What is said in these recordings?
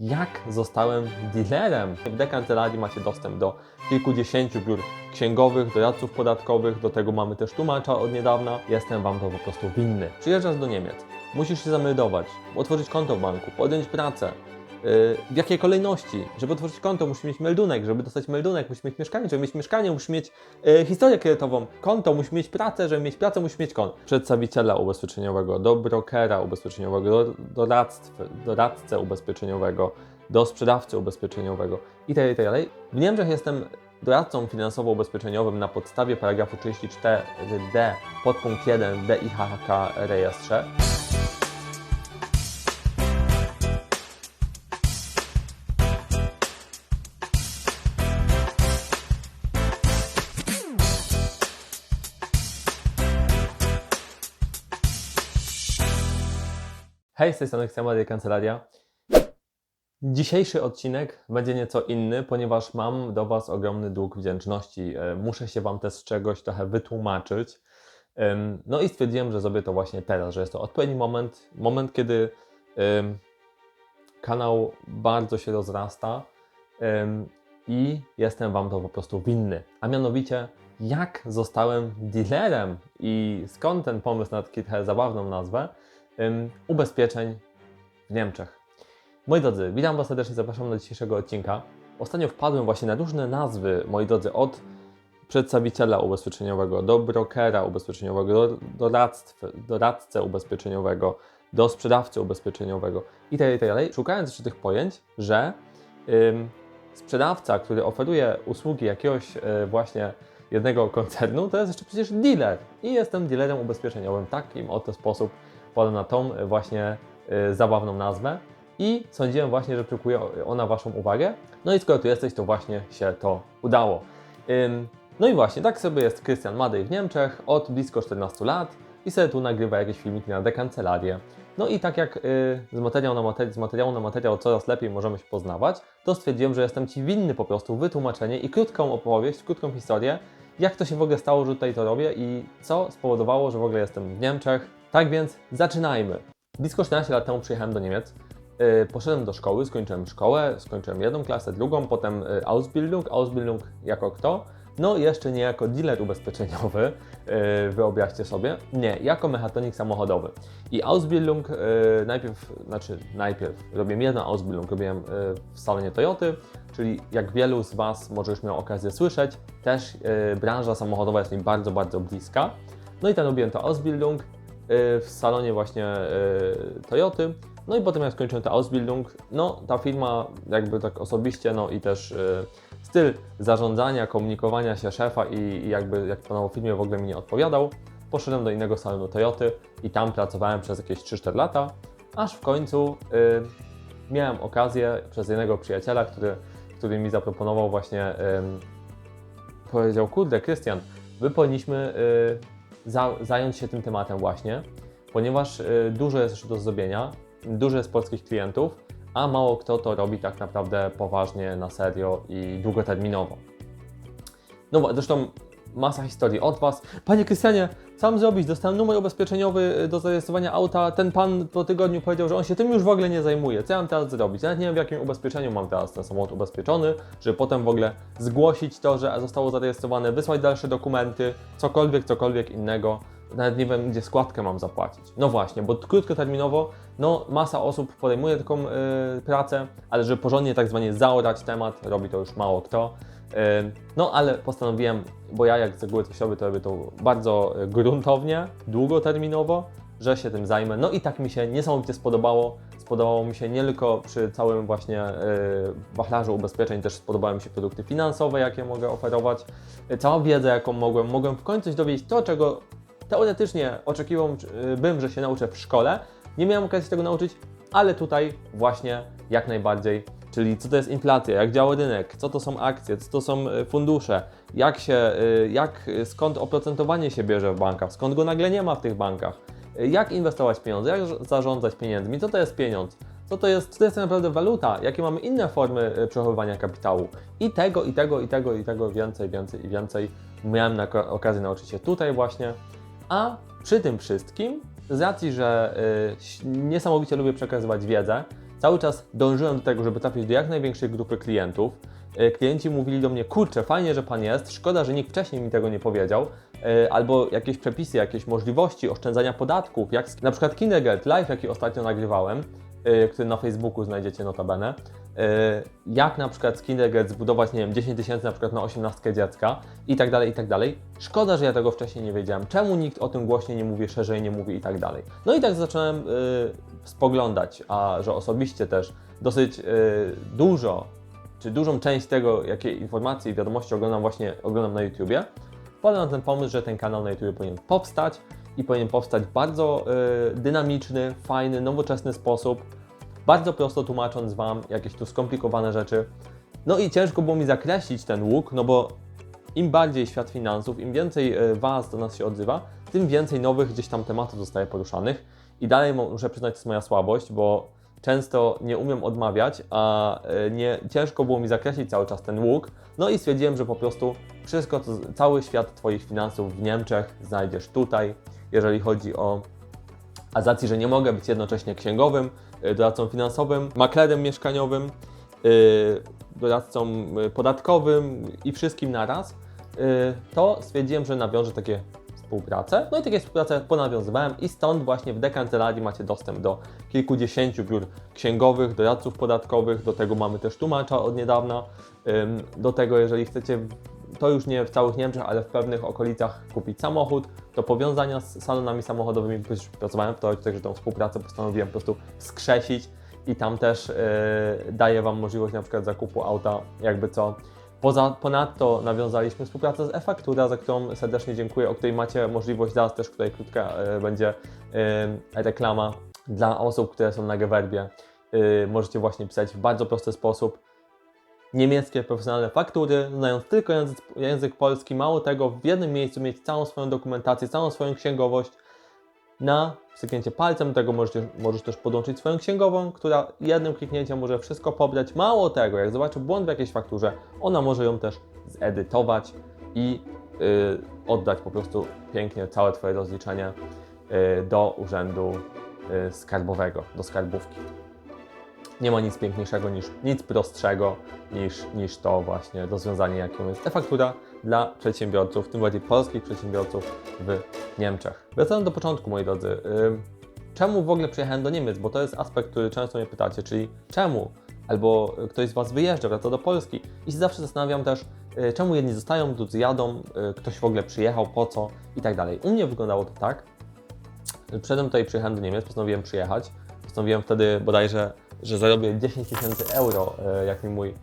jak zostałem dealerem. W Dekancelarii macie dostęp do kilkudziesięciu biur księgowych, doradców podatkowych, do tego mamy też tłumacza od niedawna. Jestem Wam to po prostu winny. Przyjeżdżasz do Niemiec, musisz się zameldować, otworzyć konto w banku, podjąć pracę. W jakiej kolejności? Żeby otworzyć konto, musisz mieć meldunek, żeby dostać meldunek, musisz mieć mieszkanie, żeby mieć mieszkanie, musisz mieć yy, historię kredytową, konto, musisz mieć pracę, żeby mieć pracę, musisz mieć konto. Przedstawiciela ubezpieczeniowego, do brokera ubezpieczeniowego, do doradstw, doradcę ubezpieczeniowego, do sprzedawcy ubezpieczeniowego itd. itd. W Niemczech jestem doradcą finansowo-ubezpieczeniowym na podstawie paragrafu 34d podpunkt 1 DIHK rejestrze. Hej, z tej strony Maria Kancelaria. Dzisiejszy odcinek będzie nieco inny, ponieważ mam do Was ogromny dług wdzięczności. E, Muszę się Wam też z czegoś trochę wytłumaczyć. No i stwierdziłem, że zrobię to właśnie teraz, że jest to odpowiedni moment, moment, kiedy kanał bardzo się rozrasta i jestem Wam to po prostu winny. A mianowicie, jak zostałem dealerem i skąd ten pomysł na taką trochę zabawną nazwę ubezpieczeń w Niemczech. Moi drodzy, witam Was serdecznie, zapraszam do dzisiejszego odcinka. Ostatnio wpadłem właśnie na różne nazwy, moi drodzy, od przedstawiciela ubezpieczeniowego, do brokera ubezpieczeniowego, do doradstw, doradcę ubezpieczeniowego, do sprzedawcy ubezpieczeniowego itd. itd. Szukając jeszcze tych pojęć, że sprzedawca, który oferuje usługi jakiegoś y, właśnie jednego koncernu, to jest jeszcze przecież dealer. I jestem dealerem ubezpieczeniowym. Takim oto sposób podam na tą y, właśnie y, zabawną nazwę. I sądziłem właśnie, że przykuje ona Waszą uwagę. No i skoro tu jesteś, to właśnie się to udało. No i właśnie, tak sobie jest Christian Madej w Niemczech od blisko 14 lat i sobie tu nagrywa jakieś filmiki na dekancelarię. No i tak jak y, z, materiału na materi- z materiału na materiał coraz lepiej możemy się poznawać, to stwierdziłem, że jestem Ci winny po prostu wytłumaczenie i krótką opowieść, krótką historię, jak to się w ogóle stało, że tutaj to robię i co spowodowało, że w ogóle jestem w Niemczech. Tak więc zaczynajmy. Blisko 14 lat temu przyjechałem do Niemiec. Y, Poszedłem do szkoły, skończyłem szkołę, skończyłem jedną klasę, drugą, potem y, Ausbildung. Ausbildung jako kto? No jeszcze nie jako dealer ubezpieczeniowy, y, wyobraźcie sobie, nie, jako mechatronik samochodowy. I Ausbildung y, najpierw, znaczy najpierw robiłem jedną Ausbildung, robiłem y, w salonie Toyoty, czyli jak wielu z Was może już miał okazję słyszeć, też branża samochodowa jest mi bardzo, bardzo bliska. No i tam robiłem to Ausbildung w salonie właśnie Toyoty. No i potem jak skończyłem tę Ausbildung, no ta firma jakby tak osobiście, no i też styl zarządzania, komunikowania się szefa i, jakby jak panował w firmie w ogóle mi nie odpowiadał. Poszedłem do innego salonu Toyoty i tam pracowałem przez jakieś 3-4 lata, aż w końcu y, miałem okazję przez jednego przyjaciela, który, który mi zaproponował właśnie, y, powiedział, kurde Krystian, my powinniśmy y, za, zająć się tym tematem właśnie, ponieważ y, dużo jest jeszcze do zrobienia, dużo jest polskich klientów, a mało kto to robi tak naprawdę poważnie, na serio i długoterminowo. No zresztą masa historii od Was. Panie Krystianie, mam zrobić? Dostałem numer ubezpieczeniowy y, do zarejestrowania auta. Ten pan po tygodniu powiedział, że on się tym już w ogóle nie zajmuje. Co ja mam teraz zrobić? Nawet nie wiem, w jakim ubezpieczeniu mam teraz ten samochód ubezpieczony, żeby potem w ogóle zgłosić to, że zostało zarejestrowane, wysłać dalsze dokumenty, cokolwiek, cokolwiek innego. Nawet nie wiem, gdzie składkę mam zapłacić. No właśnie, bo krótkoterminowo, no masa osób podejmuje taką y, pracę, ale żeby porządnie tak zwanie zaorać temat, robi to już mało kto. Y, No ale postanowiłem, bo ja jak z reguły coś robię, to robię to bardzo y, gruntownie, długoterminowo, że się tym zajmę. No i tak mi się niesamowicie spodobało. Spodobało mi się nie tylko przy całym właśnie wachlarzu ubezpieczeń, też spodobały mi się produkty finansowe, jakie mogę oferować, cała wiedza, jaką mogłem. Mogłem w końcu dowiedzieć to, czego teoretycznie oczekiwałbym, że się nauczę w szkole. Nie miałem okazji tego nauczyć, ale tutaj właśnie jak najbardziej. Czyli co to jest inflacja, jak działa rynek, co to są akcje, co to są e, fundusze, jak się, e, jak, e, skąd oprocentowanie się bierze w bankach, skąd go nagle nie ma w tych bankach, jak inwestować pieniądze, jak zarządzać pieniędzmi, co to jest pieniądz, co to jest, co to jest tak naprawdę waluta, jakie mamy inne formy przechowywania kapitału. I tego, i tego, i tego, i tego więcej, więcej i więcej miałem na okazję nauczyć się tutaj właśnie. A przy tym wszystkim, z racji, że y, niesamowicie lubię przekazywać wiedzę cały czas dążyłem do tego, żeby trafić do jak największej grupy klientów. E, Klienci mówili do mnie, kurczę, fajnie, że Pan jest, szkoda, że nikt wcześniej mi tego nie powiedział, E, albo jakieś przepisy, jakieś możliwości oszczędzania podatków, jak na przykład Kindergeld Live, jaki ostatnio nagrywałem, e, który na Facebooku znajdziecie notabene, jak na przykład z Kindergeld zbudować, nie wiem, 10 tysięcy na przykład na 18 dziecka i tak dalej, i tak dalej. Szkoda, że ja tego wcześniej nie wiedziałem. Czemu nikt o tym głośniej nie mówi, szerzej nie mówi i tak dalej. No i tak zacząłem y, spoglądać, a że osobiście też dosyć y, dużo, czy dużą część tego, jakie informacje i wiadomości oglądam właśnie oglądam na YouTubie, wpadłem na ten pomysł, że ten kanał na YouTube powinien powstać i powinien powstać bardzo y, dynamiczny, fajny, nowoczesny sposób, bardzo prosto tłumacząc Wam jakieś tu skomplikowane rzeczy. No i ciężko było mi zakreślić ten łuk, no bo im bardziej świat finansów, im więcej e, Was do nas się odzywa, tym więcej nowych gdzieś tam tematów zostaje poruszanych. I dalej muszę przyznać, to jest moja słabość, bo często nie umiem odmawiać, a e, nie, ciężko było mi zakreślić cały czas ten łuk. No i stwierdziłem, że po prostu wszystko, cały świat Twoich finansów w Niemczech znajdziesz tutaj, jeżeli chodzi o a z racji, że nie mogę być jednocześnie księgowym, doradcą finansowym, maklerem mieszkaniowym, y, doradcą y, podatkowym i wszystkim naraz, to stwierdziłem, że nawiążę takie współpracę. No i takie współpracę ponawiązywałem i stąd właśnie w Dekancelarii macie dostęp do kilkudziesięciu biur księgowych, doradców podatkowych, do tego mamy też tłumacza od niedawna. Do tego, jeżeli chcecie to już nie w całych Niemczech, ale w pewnych okolicach kupić samochód, to powiązania z salonami samochodowymi, już pracowałem w to, także tą współpracę postanowiłem po prostu skrzesić i tam też yy, daję Wam możliwość na przykład zakupu auta, jakby co. Poza, ponadto nawiązaliśmy współpracę z e-faktura, za którą serdecznie dziękuję, o której macie możliwość zaraz też tutaj krótka e, będzie e, reklama dla osób, które są na Gewerbie. E, możecie właśnie pisać w bardzo prosty sposób niemieckie profesjonalne faktury, znając tylko język, język polski, mało tego, w jednym miejscu mieć całą swoją dokumentację, całą swoją księgowość. Na wsyknięcie palcem tego możecie, możesz też podłączyć swoją księgową, która jednym kliknięciem może wszystko pobrać. Mało tego, jak zobaczy błąd w jakiejś fakturze, ona może ją też zedytować i y, oddać po prostu pięknie całe Twoje rozliczenie y, do urzędu y, skarbowego, do skarbówki nie ma nic piękniejszego niż, nic prostszego niż, niż to właśnie rozwiązanie, jakim jest e-faktura dla przedsiębiorców, tym bardziej polskich przedsiębiorców w Niemczech. Wracając do początku, moi drodzy. Czemu w ogóle przyjechałem do Niemiec? Bo to jest aspekt, który często mnie pytacie, czyli czemu? Albo ktoś z Was wyjeżdża, wraca do Polski i się zawsze zastanawiam też, y, czemu jedni zostają, drudzy jadą, y, ktoś w ogóle przyjechał, po co i tak dalej. U mnie wyglądało to tak, Przedtem tutaj przyjechałem do Niemiec, postanowiłem przyjechać. Postanowiłem wtedy bodajże, że zarobię 10 tysięcy euro, e, jak mi mój e,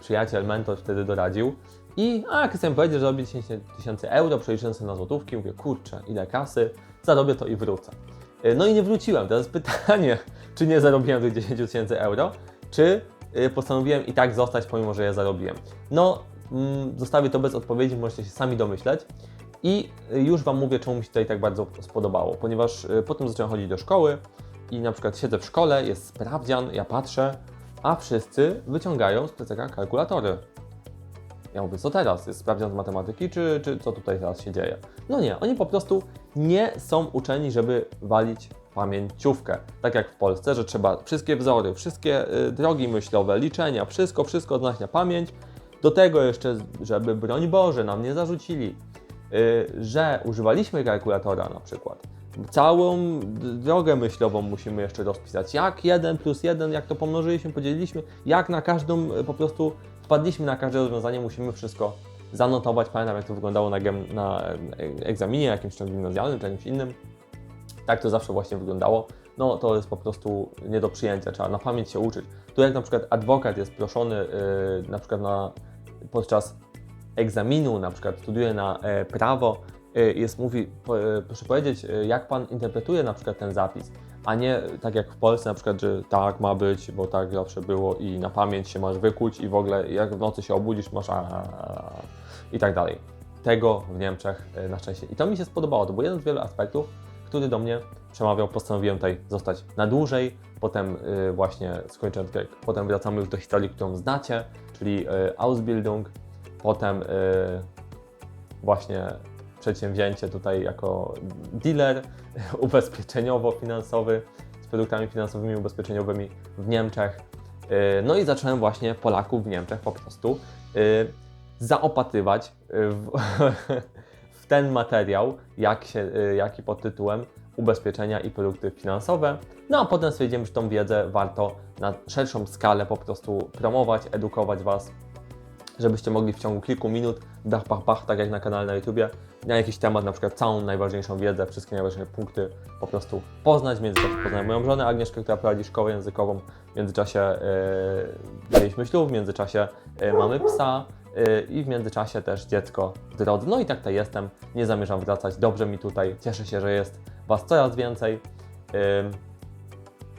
przyjaciel, mentor wtedy doradził. I a, jak chcę powiedzieć, że robię 10 tysięcy euro, przeliczyłem sobie na złotówki, mówię, kurczę, ile kasy, zarobię to i wrócę. E, No i nie wróciłem. Teraz pytanie, czy nie zarobiłem tych 10 tysięcy euro, czy postanowiłem i tak zostać, pomimo że je zarobiłem. No, mm, zostawię to bez odpowiedzi, możecie się sami domyśleć. I już Wam mówię, czemu mi się tutaj tak bardzo spodobało, ponieważ potem zacząłem chodzić do szkoły i na przykład siedzę w szkole, jest sprawdzian, ja patrzę, a wszyscy wyciągają z plecaka kalkulatory. Ja mówię, co teraz? Jest sprawdzian z matematyki, czy, czy co tutaj teraz się dzieje? No nie, oni po prostu nie są uczeni, żeby walić pamięciówkę. Tak jak w Polsce, że trzeba wszystkie wzory, wszystkie y, drogi myślowe, liczenia, wszystko, wszystko znać na pamięć. Do tego jeszcze, żeby broń Boże nam nie zarzucili, y, że używaliśmy kalkulatora na przykład. Całą drogę myślową musimy jeszcze rozpisać. Jak 1 plus 1, jak to pomnożyliśmy, podzieliliśmy, jak na każdą y, po prostu wpadliśmy na każde rozwiązanie, musimy wszystko zanotować. Pamiętam, jak to wyglądało na, gem, na e, egzaminie jakimś czy gimnazjalnym, czy jakimś innym. Tak to zawsze właśnie wyglądało. No to jest po prostu nie do przyjęcia, trzeba na pamięć się uczyć. Tu jak na przykład adwokat jest proszony yy, na przykład na, podczas egzaminu, na przykład studiuje na e, prawo, e, jest mówi, e, proszę powiedzieć, e, jak pan interpretuje na przykład ten zapis, a nie tak jak w Polsce na przykład, że tak ma być, bo tak zawsze było i na pamięć się masz wykuć i w ogóle jak w nocy się obudzisz, masz a, a, a, i tak dalej. Tego w Niemczech e, na szczęście. I to mi się spodobało, to był jeden z wielu aspektów, który do mnie przemawiał, postanowiłem tutaj zostać na dłużej, potem właśnie skończyłem, tak potem wracamy już do historii, którą znacie, czyli Ausbildung, potem właśnie przedsięwzięcie tutaj jako dealer ubezpieczeniowo-finansowy, z produktami finansowymi, ubezpieczeniowymi w Niemczech. Y, No i zacząłem właśnie Polaków w Niemczech po prostu y, zaopatrywać w, w ten materiał, jak się, y, jaki pod tytułem ubezpieczenia i produkty finansowe. No a potem stwierdziłem, że tą wiedzę warto na szerszą skalę po prostu promować, edukować Was, żebyście mogli w ciągu kilku minut, bach, bach, bach, tak jak na kanale na YouTubie, na jakiś temat, na przykład całą najważniejszą wiedzę, wszystkie najważniejsze punkty po prostu poznać. W międzyczasie poznałem moją żonę Agnieszkę, która prowadzi szkołę językową. W międzyczasie yy, mieliśmy ślub, w międzyczasie yy, mamy psa yy, i w międzyczasie też dziecko w drodze. No i tak tutaj jestem, nie zamierzam wracać, dobrze mi tutaj, cieszę się, że jest Was coraz więcej. Yy,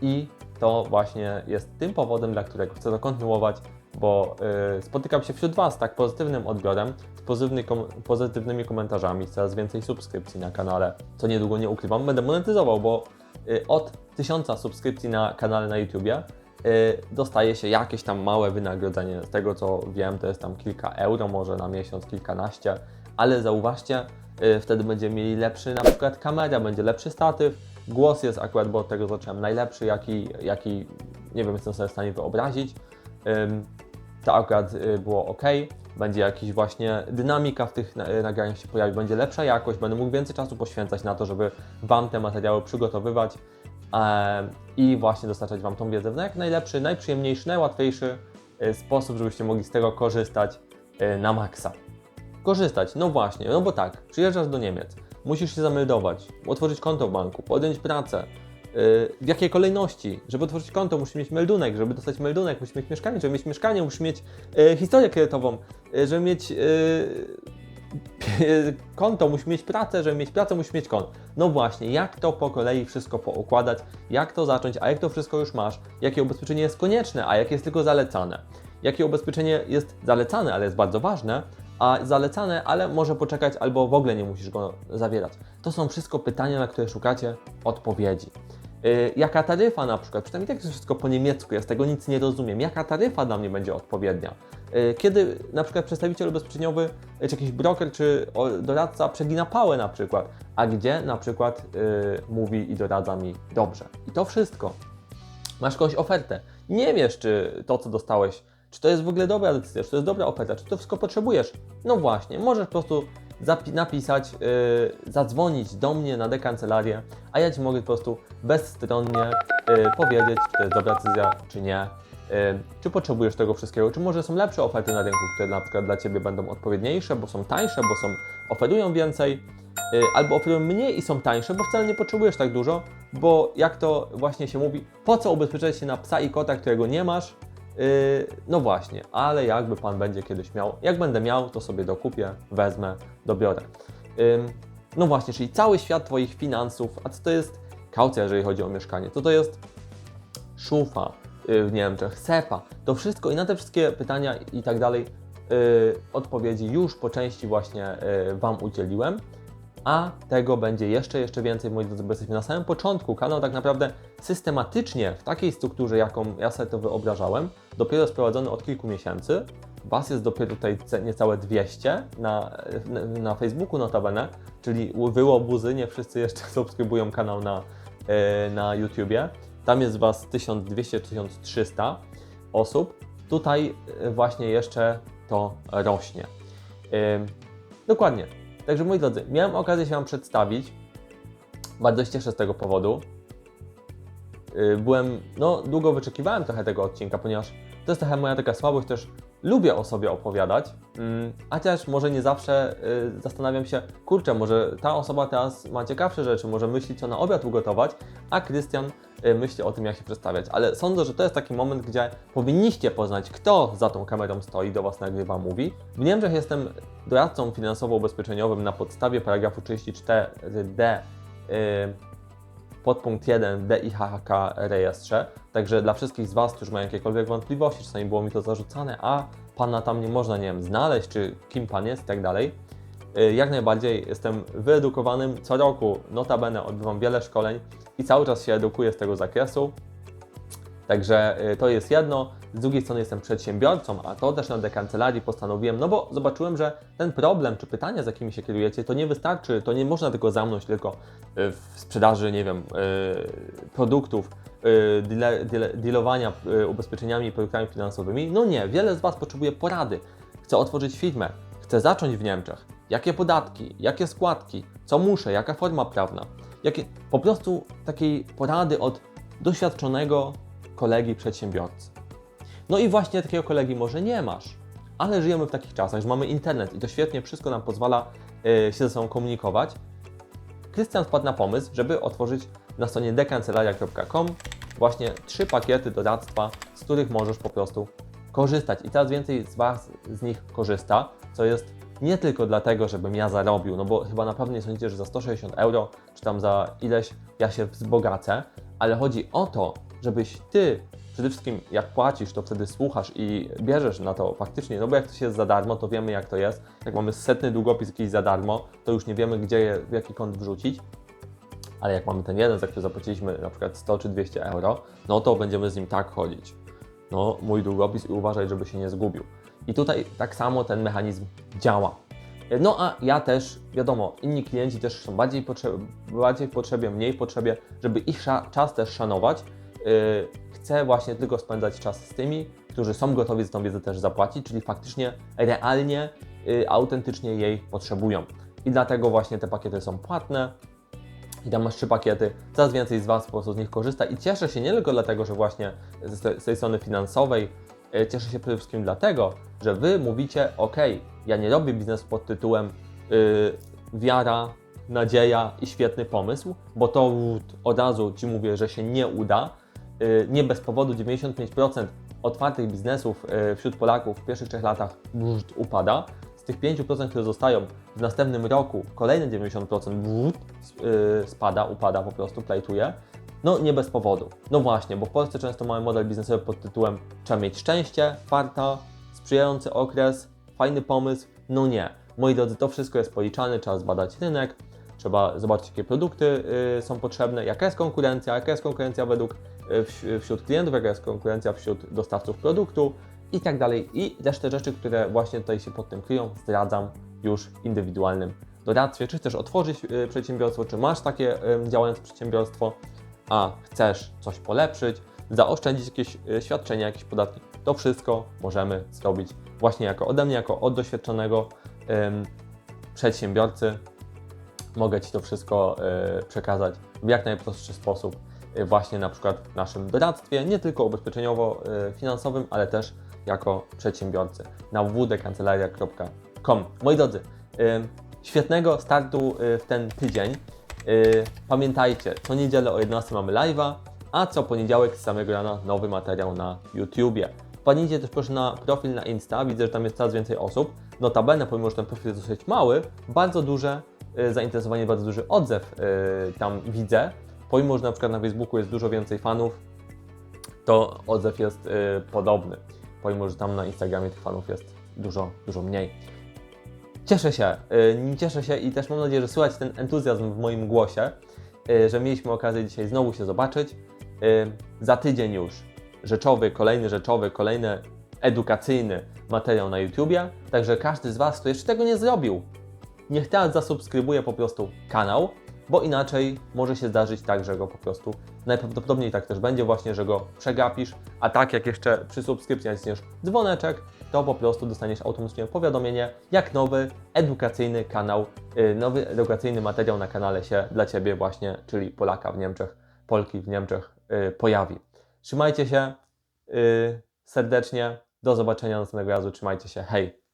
I to właśnie jest tym powodem, dla którego chcę to kontynuować, bo y, spotykam się wśród Was tak pozytywnym odbiorem, z pozytywny kom, pozytywnymi komentarzami, coraz więcej subskrypcji na kanale, co niedługo nie ukrywam, będę monetyzował, bo y, od 1000 subskrypcji na kanale na YouTubie y, dostaje się jakieś tam małe wynagrodzenie. Z tego co wiem, to jest tam kilka euro, może na miesiąc, kilkanaście, ale zauważcie, y, wtedy będziemy mieli lepszy na przykład kamera, będzie lepszy statyw, głos jest akurat, bo od tego zacząłem najlepszy, jaki, jaki nie wiem, jestem sobie w stanie wyobrazić. To akurat y, było ok. Będzie jakiś właśnie dynamika w tych y, nagraniach się pojawi, będzie lepsza jakość, będę mógł więcej czasu poświęcać na to, żeby Wam te materiały przygotowywać em, i właśnie dostarczać Wam tą wiedzę w jak najlepszy, najprzyjemniejszy, najłatwiejszy y, sposób, żebyście mogli z tego korzystać na maksa. Korzystać, no właśnie, no bo tak, przyjeżdżasz do Niemiec, musisz się zameldować, otworzyć konto w banku, podjąć pracę, w jakiej kolejności. Żeby otworzyć konto, musisz mieć meldunek, żeby dostać meldunek, musisz mieć mieszkanie, żeby mieć mieszkanie, musisz mieć yy, historię kredytową, yy, żeby mieć konto, musisz mieć pracę, żeby mieć pracę, musisz mieć konto. No właśnie, jak to po kolei wszystko poukładać, jak to zacząć, a jak to wszystko już masz, jakie ubezpieczenie jest konieczne, a jakie jest tylko zalecane. Jakie ubezpieczenie jest zalecane, ale jest bardzo ważne, a zalecane, ale może poczekać albo w ogóle nie musisz go zawierać. To są wszystko pytania, na które szukacie odpowiedzi. Yy, jaka taryfa na przykład, przynajmniej tak jest wszystko po niemiecku, ja z tego nic nie rozumiem. Jaka taryfa dla mnie będzie odpowiednia? Yy, kiedy na przykład przedstawiciel ubezpieczeniowy, czy jakiś broker, czy doradca przegina pałę na przykład, a gdzie na przykład yy, mówi i doradza mi dobrze. I to wszystko. Masz kogoś ofertę. Nie wiesz, czy to, co dostałeś, czy to jest w ogóle dobra decyzja, czy to jest dobra oferta, czy to wszystko potrzebujesz. No właśnie, możesz po prostu napisać, yy, zadzwonić do mnie na dekancelarię, a ja Ci mogę po prostu bezstronnie yy, powiedzieć, czy to jest dobra decyzja, czy nie. Yy, czy potrzebujesz tego wszystkiego, czy może są lepsze oferty na rynku, które na przykład dla Ciebie będą odpowiedniejsze, bo są tańsze, bo są, oferują więcej, yy, albo oferują mniej i są tańsze, bo wcale nie potrzebujesz tak dużo, bo jak to właśnie się mówi, po co ubezpieczać się na psa i kota, którego nie masz, no właśnie, ale jakby Pan będzie kiedyś miał, jak będę miał, to sobie dokupię, wezmę, dobiorę. No właśnie, czyli cały świat Twoich finansów, a co to jest kaucja, jeżeli chodzi o mieszkanie, co to jest szufa yy, w Niemczech, SEPA, to wszystko i na te wszystkie pytania i tak dalej yy, odpowiedzi już po części właśnie yy, Wam udzieliłem. A tego będzie jeszcze, jeszcze więcej, moi drodzy, bo jesteśmy na samym początku. Kanał tak naprawdę systematycznie, w takiej strukturze, jaką ja sobie to wyobrażałem, dopiero jest prowadzony od kilku miesięcy. Was jest dopiero tutaj niecałe 200 na, na, Facebooku notabene, czyli wy łobuzy, nie wszyscy jeszcze subskrybują kanał na, e, na YouTubie. Tam jest Was 1200-1300 osób. Tutaj e, właśnie jeszcze to rośnie. Dokładnie. Także moi drodzy, miałem okazję się Wam przedstawić. Bardzo się cieszę z tego powodu. Yy, Byłem, no długo wyczekiwałem trochę tego odcinka, ponieważ to jest trochę moja taka słabość, też lubię o sobie opowiadać, mm, a też może nie zawsze yy, zastanawiam się, kurczę, może ta osoba teraz ma ciekawsze rzeczy, może myśli co na obiad ugotować, a Krystian yy, myśli o tym, jak się przedstawiać. Ale sądzę, że to jest taki moment, gdzie powinniście poznać, kto za tą kamerą stoi, do Was nagrywa, mówi. W Niemczech jestem doradcą finansowo-ubezpieczeniowym na podstawie paragrafu 34d yy, podpunkt 1 DIHK rejestrze. Także dla wszystkich z Was, którzy mają jakiekolwiek wątpliwości, czasami było mi to zarzucane, a Pana tam nie można, nie wiem, znaleźć, czy kim Pan jest i tak dalej. Y, Jak najbardziej jestem wyedukowanym co roku, notabene odbywam wiele szkoleń i cały czas się edukuję z tego zakresu. Także y, to jest jedno. Z drugiej strony jestem przedsiębiorcą, a to też na dekancelarii postanowiłem, no bo zobaczyłem, że ten problem czy pytania, z jakimi się kierujecie, to nie wystarczy, to nie można tylko zamknąć tylko y, w sprzedaży, nie wiem, y, produktów, dealowania ubezpieczeniami i produktami finansowymi. No nie, wiele z Was potrzebuje porady. Chce otworzyć firmę, chce zacząć w Niemczech. Jakie podatki, jakie składki, co muszę, jaka forma prawna. Jakie, po prostu takiej porady od doświadczonego kolegi przedsiębiorcy. No i właśnie takiego kolegi może nie masz, ale żyjemy w takich czasach, że mamy internet i to świetnie wszystko nam pozwala y, się ze sobą komunikować. Krystian wpadł na pomysł, żeby otworzyć na stronie dekancelaria.com właśnie trzy pakiety doradztwa, z których możesz po prostu korzystać. I coraz więcej z Was z nich korzysta, co jest nie tylko dlatego, żebym ja zarobił, no bo chyba naprawdę nie sądzicie, że za 160 euro, czy tam za ileś ja się wzbogacę, ale chodzi o to, żebyś Ty przede wszystkim jak płacisz, to wtedy słuchasz i bierzesz na to faktycznie, no bo jak coś jest za darmo, to wiemy jak to jest. Jak mamy setny długopis jakiś za darmo, to już nie wiemy, gdzie je, w jaki kąt wrzucić. Ale jak mamy ten jeden, za który zapłaciliśmy na przykład 100 czy 200 euro, no to będziemy z nim tak chodzić. No, mój długopis i uważaj, żeby się nie zgubił. I tutaj tak samo ten mechanizm działa. No a ja też, wiadomo, inni klienci też są bardziej, potrze- bardziej w potrzebie, mniej w potrzebie, żeby ich czas też szanować. Yy, chcę właśnie tylko spędzać czas z tymi, którzy są gotowi za tą wiedzę też zapłacić, czyli faktycznie, realnie, yy, autentycznie jej potrzebują. I dlatego właśnie te pakiety są płatne. I tam masz trzy pakiety, coraz więcej z Was po prostu z nich korzysta i cieszę się nie tylko dlatego, że właśnie z te- z tej strony finansowej e, cieszę się przede wszystkim dlatego, że Wy mówicie, ok, ja nie robię biznesu pod tytułem y, wiara, nadzieja i świetny pomysł, bo to od razu Ci mówię, że się nie uda. Y, nie bez powodu 95% otwartych biznesów y, wśród Polaków w pierwszych trzech latach upada. Z tych 5%, które zostają w następnym roku, kolejne 90% y, spada, upada po prostu, plajtuje. No nie bez powodu. No właśnie, bo w Polsce często mamy model biznesowy pod tytułem trzeba mieć szczęście, farta, sprzyjający okres, fajny pomysł. No nie. Moi drodzy, to wszystko jest policzane, trzeba zbadać rynek, trzeba zobaczyć, jakie produkty są potrzebne, jaka jest konkurencja, jaka jest konkurencja według wśród klientów, jaka jest konkurencja wśród dostawców produktu i tak dalej. I resztę rzeczy, które właśnie tutaj się pod tym kryją, zdradzam już w indywidualnym doradztwie. Czy chcesz otworzyć y, przedsiębiorstwo, czy masz takie działające przedsiębiorstwo, a chcesz coś polepszyć, zaoszczędzić jakieś y, świadczenia, jakieś podatki, to wszystko możemy zrobić właśnie jako ode mnie, jako od doświadczonego przedsiębiorcy. Mogę Ci to wszystko przekazać w jak najprostszy sposób, właśnie na przykład w naszym doradztwie, nie tylko ubezpieczeniowo-finansowym, ale też jako przedsiębiorcy na www.kancelaria.com. Moi drodzy, ym, świetnego startu y, w ten tydzień. Pamiętajcie, co niedzielę o 11 mamy live'a, a co poniedziałek z samego rana nowy materiał na YouTubie. Wpadnijcie też proszę na profil na Insta, widzę, że tam jest coraz więcej osób. Notabene, pomimo, że ten profil jest dosyć mały, bardzo duże zainteresowanie, bardzo duży odzew tam widzę. Pomimo, że na przykład na Facebooku jest dużo więcej fanów, to odzew jest y, podobny. Pomimo, że tam na Instagramie tych fanów jest dużo, dużo mniej. Cieszę się, y, cieszę się i też mam nadzieję, że słychać ten entuzjazm w moim głosie, y, że mieliśmy okazję dzisiaj znowu się zobaczyć. Y, Za tydzień już rzeczowy, kolejny rzeczowy, kolejny edukacyjny materiał na YouTubie. Także każdy z Was, kto jeszcze tego nie zrobił, niech teraz zasubskrybuje po prostu kanał, bo inaczej może się zdarzyć tak, że go po prostu najprawdopodobniej tak też będzie właśnie, że go przegapisz, a tak jak jeszcze przy subskrypcji naciśniesz dzwoneczek, to po prostu dostaniesz automatycznie powiadomienie, jak nowy edukacyjny kanał, y, nowy edukacyjny materiał na kanale się dla Ciebie właśnie, czyli Polaka w Niemczech, Polki w Niemczech y, pojawi. Trzymajcie się y, serdecznie, do zobaczenia następnego razu, trzymajcie się, hej!